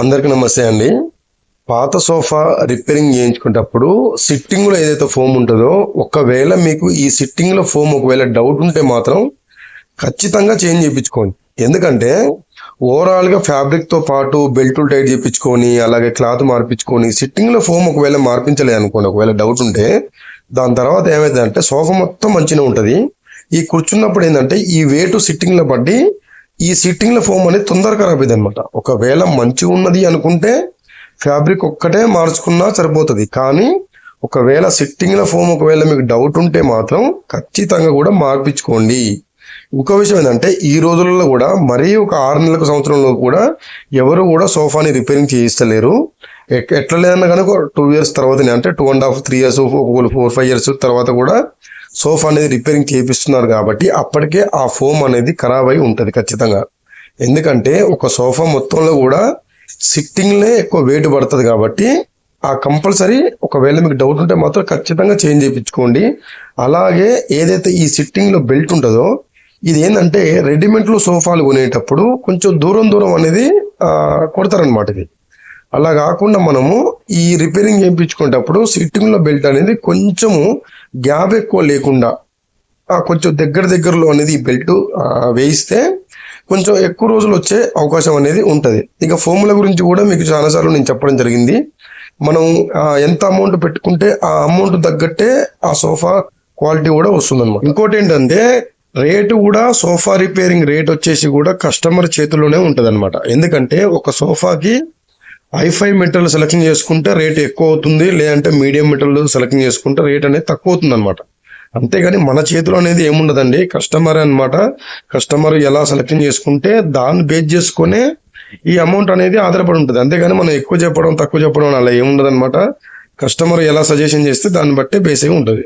అందరికీ నమస్తే అండి. పాత సోఫా రిపేరింగ్ చేయించుకునేటప్పుడు సిట్టింగ్లో ఏదైతే ఫోమ్ ఉంటుందో ఒకవేళ మీకు ఈ సిట్టింగ్లో ఫోమ్ ఒకవేళ డౌట్ ఉంటే మాత్రం ఖచ్చితంగా చేంజ్ చేయించుకోండి. ఎందుకంటే ఓవరాల్గా ఫ్యాబ్రిక్తో పాటు బెల్టులు టైట్ చేయించుకొని అలాగే క్లాత్ మార్పించుకొని సిట్టింగ్లో ఫోమ్ ఒకవేళ మార్పించలేదు అనుకోండి ఒకవేళ డౌట్ ఉంటే దాని తర్వాత ఏమైందంటే సోఫా మొత్తం మంచిగా ఉంటుంది. ఈ కూర్చున్నప్పుడు ఏంటంటే ఈ వేటు సిట్టింగ్లో పడ్డి ఈ సిట్టింగ్ల ఫోమ్ అనేది తొందరగా ఖరాబ్ అనమాట ఒకవేళ మంచిగా ఉన్నది అనుకుంటే ఫ్యాబ్రిక్ ఒక్కటే మార్చుకున్నా సరిపోతుంది. కానీ ఒకవేళ సిట్టింగ్ల ఫోమ్ ఒకవేళ మీకు డౌట్ ఉంటే మాత్రం ఖచ్చితంగా కూడా మార్పించుకోండి. ఇంకో విషయం ఏంటంటే ఈ రోజులలో కూడా మరీ ఒక ఆరు నెలలకు సంవత్సరంలో కూడా ఎవరు కూడా సోఫాని రిపేరింగ్ చేయిస్తలేరు. ఎట్లా లేదన్నా కానీ ఒక టూ ఇయర్స్ తర్వాతనే అంటే two and half three years ఒకవేళ ఫోర్ ఫైవ్ ఇయర్స్ తర్వాత కూడా సోఫా అనేది రిపేరింగ్ చేపిస్తున్నారు కాబట్టి అప్పటికే ఆ ఫోమ్ అనేది ఖరాబ్ అయి ఉంటుంది ఖచ్చితంగా. ఎందుకంటే ఒక సోఫా మొత్తంలో కూడా సిట్టింగ్లే ఎక్కువ వెయిట్ పడుతుంది కాబట్టి ఆ కంపల్సరీ ఒకవేళ మీకు డౌట్ ఉంటే మాత్రం ఖచ్చితంగా చేంజ్ చేయించుకోండి. అలాగే ఏదైతే ఈ సిట్టింగ్లో బెల్ట్ ఉంటుందో ఇది ఏంటంటే రెడీమేడ్లో సోఫాలు కొనేటప్పుడు కొంచెం దూరం దూరం అనేది కొడతారనమాట ఇది. అలా కాకుండా మనము ఈ రిపేరింగ్ చేయించుకునేటప్పుడు సిట్టింగ్లో బెల్ట్ అనేది కొంచెము గ్యాప్ ఎక్కువ లేకుండా ఆ, కొంచెం దగ్గర దగ్గరలో అనేది ఈ బెల్ట్ వేయిస్తే కొంచెం ఎక్కువ రోజులు వచ్చే అవకాశం అనేది ఉంటుంది. ఇక ఫోముల గురించి కూడా మీకు చాలాసార్లు నేను చెప్పడం జరిగింది. మనం ఎంత అమౌంట్ పెట్టుకుంటే ఆ అమౌంట్ తగ్గట్టే ఆ సోఫా క్వాలిటీ కూడా వస్తుంది అనమాట ఇంకోటి ఏంటంటే రేటు కూడా సోఫా రిపేరింగ్ రేట్ వచ్చేసి కూడా కస్టమర్ చేతిలోనే ఉంటది ఎందుకంటే ఒక సోఫాకి ఐఫై మెటీరియల్ సెలెక్షన్ చేసుకుంటే రేట్ ఎక్కువ అవుతుంది లేదంటే మీడియం మెటీరియల్ సెలెక్షన్ చేసుకుంటే రేట్ అనేది తక్కువ అవుతుంది అనమాట అంతేగాని మన చేతిలో అనేది ఏముండదండి కస్టమర్ అనమాట కస్టమర్ ఎలా సెలెక్షన్ చేసుకుంటే దాన్ని బేస్ చేసుకునే ఈ అమౌంట్ అనేది ఆధారపడి ఉంటుంది. అంతేగాని మనం ఎక్కువ చెప్పడం తక్కువ చెప్పడం అలా ఏముండదు అనమాట కస్టమర్ ఎలా సజెషన్ చేస్తే దాన్ని బట్టే బేస్ అయి ఉంటుంది.